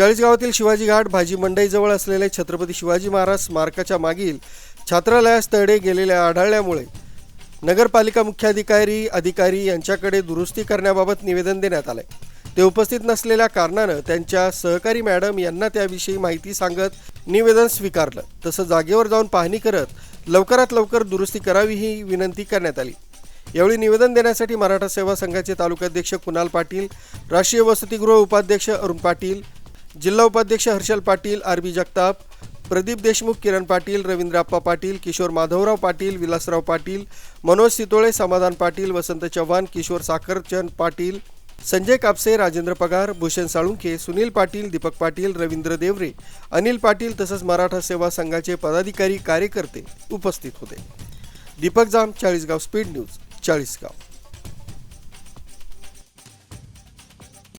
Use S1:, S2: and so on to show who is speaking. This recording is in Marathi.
S1: चाळीसगावातील शिवाजी घाट भाजी मंडईजवळ असलेले छत्रपती शिवाजी महाराज स्मारकाच्या मागील छात्रालयास तडे गेलेल्या आढळल्यामुळे नगरपालिका मुख्याधिकारी अधिकारी यांच्याकडे दुरुस्ती करण्याबाबत निवेदन देण्यात आले. ते उपस्थित नसलेल्या कारणानं त्यांच्या सहकारी मॅडम यांना त्याविषयी माहिती सांगत निवेदन स्वीकारलं. तसं जागेवर जाऊन पाहणी करत लवकरात लवकर दुरुस्ती करावी ही विनंती करण्यात आली. यावेळी निवेदन देण्यासाठी मराठा सेवा संघाचे तालुकाध्यक्ष कुणाल पाटील राष्ट्रीय वसतिगृह उपाध्यक्ष अरुण पाटील जिल्हा उपाध्यक्ष हर्षल पाटील आर बी जगताप प्रदीप देशमुख किरण पाटील रवींद्राप्पा पाटील किशोर माधवराव पाटील विलासराव पाटील मनोज सितोळे समाधान पाटील वसंत चव्हाण किशोर साखरचंद पाटील संजय कापसे राजेंद्र पगार भूषण साळुंखे सुनील पाटील दीपक पाटील रवींद्र देवरे अनिल पाटील तसंच मराठा सेवा संघाचे पदाधिकारी कार्यकर्ते उपस्थित होते. Deepak Jam Chalisgaon speed news Chalisgaon.